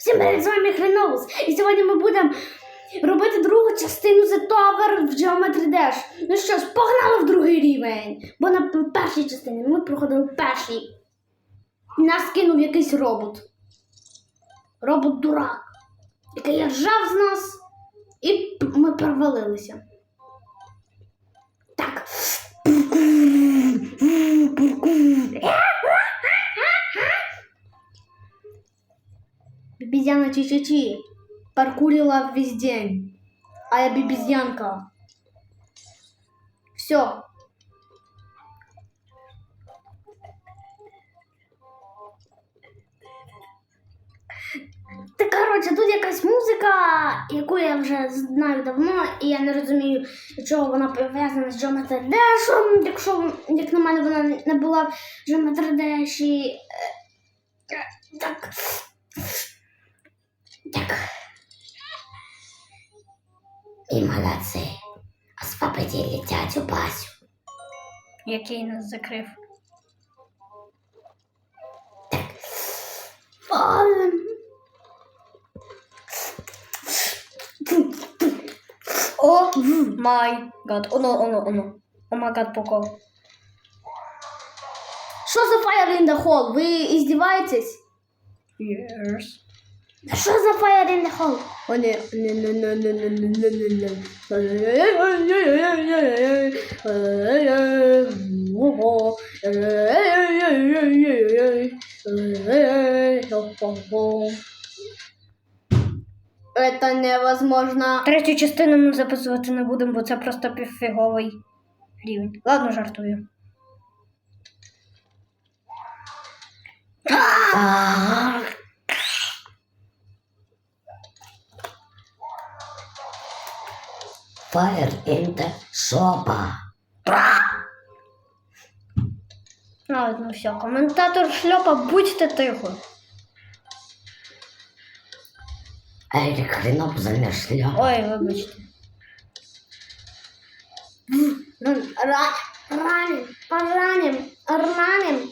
Всім привіт, з вами Хреновус. І сьогодні ми будемо робити другу частину The Tower в Geometry Dash. Ну що ж, погнали в другий рівень. Бо на першій частині ми проходили перший. Нас кинув якийсь робот. Робот-дурак, який ржав з нас, і ми провалилися. Бибизяна Чи-Чи-Чи паркурила весь день, а я бибизянка. Все. Та коротше, тут якась музика, яку я вже знаю давно, і я не розумію, чого вона пов'язана з Geometry Dash, якщо, як на мене, вона не була в Geometry Dash. І, е, е, Так. Так. И молодцы. Освободили дядю Басю. Який нас закрив. О май гад. Оно, оно, оно. О май гад, поко. Що за fire in the hole? Ви издеваетесь? Yes. Що за фаєрин хол? Вони Это невозможно. Третю частину ми записувати не будемо, бо це просто півфіговий рівень. Ладно, жартую. Fire in the soba. Ну, от, ну все, коментатор шльопа, будьте тихо. Ерік хріноп заміж шльопа. Ой, вибачте. Ну, ра- раним, пораним, раним.